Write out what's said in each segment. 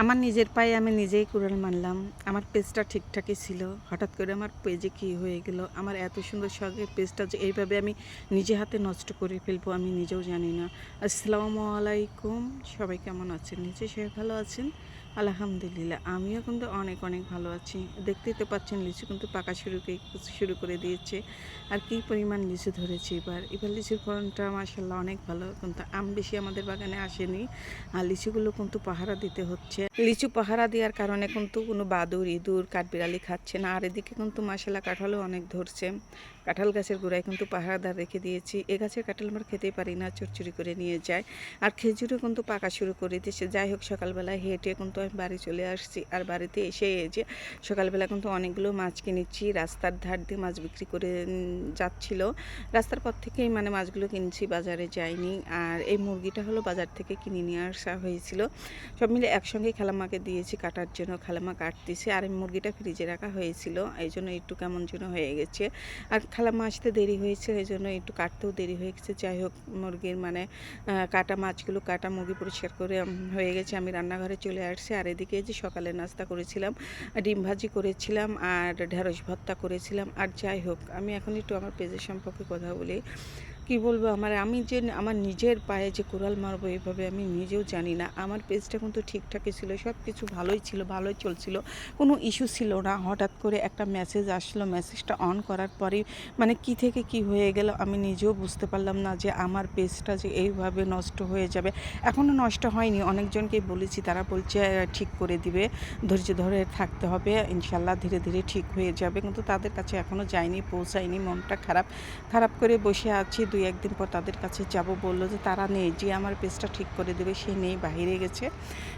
আমার নিজের পায়ে আমি নিজেই কুড়াল মানলাম আমার পেজটা ঠিকঠাকই ছিল। হঠাৎ করে আমার পেজে কি হয়ে গেল? আমার এত সুন্দর শখের পেজটা যে এইভাবে আমি নিজে হাতে নষ্ট করে ফেলব আমি নিজেও জানি না। আসসালামু আলাইকুম। সবাই কেমন আছেন? নিজে সবাই ভালো আছেন। আলহামদুলিল্লাহ। আমিও কিন্তু অনেক অনেক ভালো আছি। দেখতেই তো পাচ্ছেন লিচু কিন্তু পাকা শুরু শুরু করে দিয়েছে। আর কী পরিমাণ লিচু ধরেছে এবার। এবার লিচুর ফলনটা মাসাল্লাহ অনেক ভালো। কিন্তু আম বেশি আমাদের বাগানে আসেনি। আর লিচুগুলো কিন্তু পাহারা দিতে হচ্ছে। লিচু পাহারা দেওয়ার কারণে কিন্তু কোনো বাদুর, ইঁদুর, কাঠবিড়ালি খাচ্ছে না। আর এদিকে কিন্তু মাসালা কাঁঠালও অনেক ধরছে। কাঁঠাল গাছের গোড়ায় কিন্তু পাহারাদার রেখে দিয়েছি। এ গাছের কাঁঠাল আমরা খেতেই পারি না। চুরচুরি করে নিয়ে যায়। আর খেজুরও কিন্তু পাকা শুরু করে দিয়েছে। যাই হোক, সকালবেলায় হেঁটে কিন্তু আমি বাড়ি চলে আসছি। আর বাড়িতে এসে যে সকালবেলা কিন্তু অনেকগুলো মাছ কিনেছি, রাস্তার ধার দিয়ে মাছ বিক্রি করে যাচ্ছিল। রাস্তার পর থেকেই মানে মাছগুলো কিনছি, বাজারে যাইনি। আর এই মুরগিটা হলো বাজার থেকে কিনে নিয়ে আসা হয়েছিল। সব মিলে একসঙ্গে খালাম্মাকে দিয়েছি, কাটার জন্য খালাম্মা কাটতেছে। আর এই মুরগিটা ফ্রিজে রাখা হয়েছিল, এই জন্য একটু কেমন যেন হয়ে গেছে। আর খালাম্মা আসতে দেরি হয়েছে, এই জন্য একটু কাটতেও দেরি হয়ে গেছে। যাই হোক, মুরগির মানে কাটা মাছগুলো, কাটা মুরগি পরিষ্কার করে হয়ে গেছে। আমি রান্নাঘরে চলে আসছি। আর এদিকে যে সকালে নাস্তা করেছিলাম, ডিম ভাজি করেছিলাম আর ঢেঁড়স ভর্তা করেছিলাম। আর যাই হোক, আমি এখন একটু আমার পেজের সম্পর্কে কথা বলি। কি বলব? আমার, আমি যে আমার নিজের পায়ে যে কোরাল মারবো এভাবে আমি নিজেও জানি না। আমার পেজটা কিন্তু ঠিকঠাকই ছিল সব কিছু ভালোই ছিল, ভালোই চলছিল। কোনো ইস্যু ছিল না। হঠাৎ করে একটা মেসেজ আসলো, মেসেজটা অন করার পরেই মানে কি থেকে কি হয়ে গেল আমি নিজেও বুঝতে পারলাম না যে আমার পেজটা যে এইভাবে নষ্ট হয়ে যাবে। এখনও নষ্ট হয়নি। অনেকজনকে বলেছি, তারা বলছে ঠিক করে দিবে। ধৈর্য ধরে থাকতে হবে। ইনশাল্লাহ ধীরে ধীরে ঠিক হয়ে যাবে। কিন্তু তাদের কাছে এখনও যায়নি, পৌঁছায়নি। মনটা খারাপ খারাপ করে বসে আছি। দুই একদিন পর তাদের কাছে যাব। বলল যে, তারা নেই, যে আমার পেজটা ঠিক করে দেবে, সে নেই, বাইরে গেছে।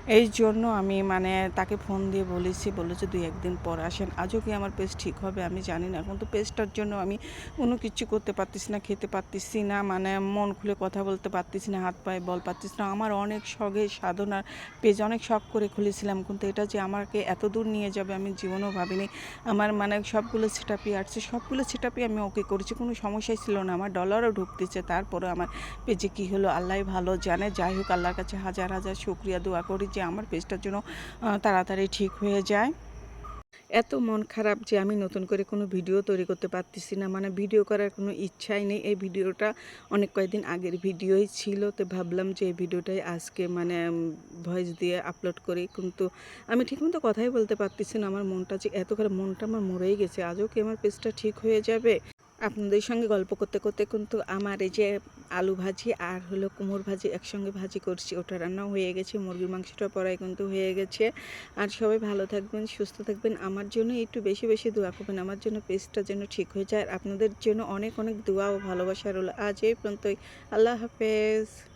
এই জন্য আমি মানে তাকে ফোন দিয়ে বলেছি, বলল যে, দুই, একদিন পর আসেন। আজও কি আমার পেজ ঠিক হবে? আমি জানি না। কিন্তু পেজটার জন্য আমি কোনো কিছু করতে পারতেছি না, খেতে পারতেছি না মানে মন খুলে কথা বলতে পারতেছি না, হাত পায়ে বল পারতেছি না। আমার অনেক শখের সাধনার পেজ অনেক শখ করে খুলেছিলাম। কিন্তু এটা যে আমাকে এত দূর নিয়ে যাবে, আমি জীবনেও ভাবিনি। আমার মানে সবগুলো সেটাপই আসছে। সবগুলো সেটাপই আমি ওকে করেছি। কোনো সমস্যাই ছিল না। আমার ডলারও ঢুকতেছে তারপরে আমার পেজে কী হলো আল্লাহ ভালো জানে। যাই হোক, আল্লাহর কাছে হাজার হাজার শুক্রিয়া, দোয়া করি যে আমার পেজটার জন্য তাড়াতাড়ি ঠিক হয়ে যায়। এত মন খারাপ যে আমি নতুন করে কোনো ভিডিও তৈরি করতে পারতেছি না। মানে ভিডিও করার কোনো ইচ্ছাই নেই। এই ভিডিওটা অনেক কয়েকদিন আগের ভিডিওই ছিল, তো ভাবলাম যে এই ভিডিওটাই আজকে মানে ভয়েস দিয়ে আপলোড করি। কিন্তু আমি ঠিকমতো কথাই বলতে পারতেছি না। আমার মনটা যে এত করে মনটা আমার মরেই গেছে। আজও কি আমার পেজটা ঠিক হয়ে যাবে? আপনাদের সঙ্গে গল্প করতে করতে কিন্তু আমার এই যে আলু ভাজি আর হলো কুমড় ভাজি একসঙ্গে ভাজি করছি। ওটা রান্নাও হয়ে গেছে, মুরগির মাংসটা পরাই কিন্তু হয়ে গেছে। আর সবাই ভালো থাকবেন, সুস্থ থাকবেন। আমার জন্য একটু বেশি বেশি দোয়া করবেন, আমার জন্য পেস্টটা যেন ঠিক হয়ে যায়। আর আপনাদের জন্য অনেক অনেক দোয়া ও ভালোবাসা রইল। আজ এই পর্যন্তই। আল্লাহ হাফেজ।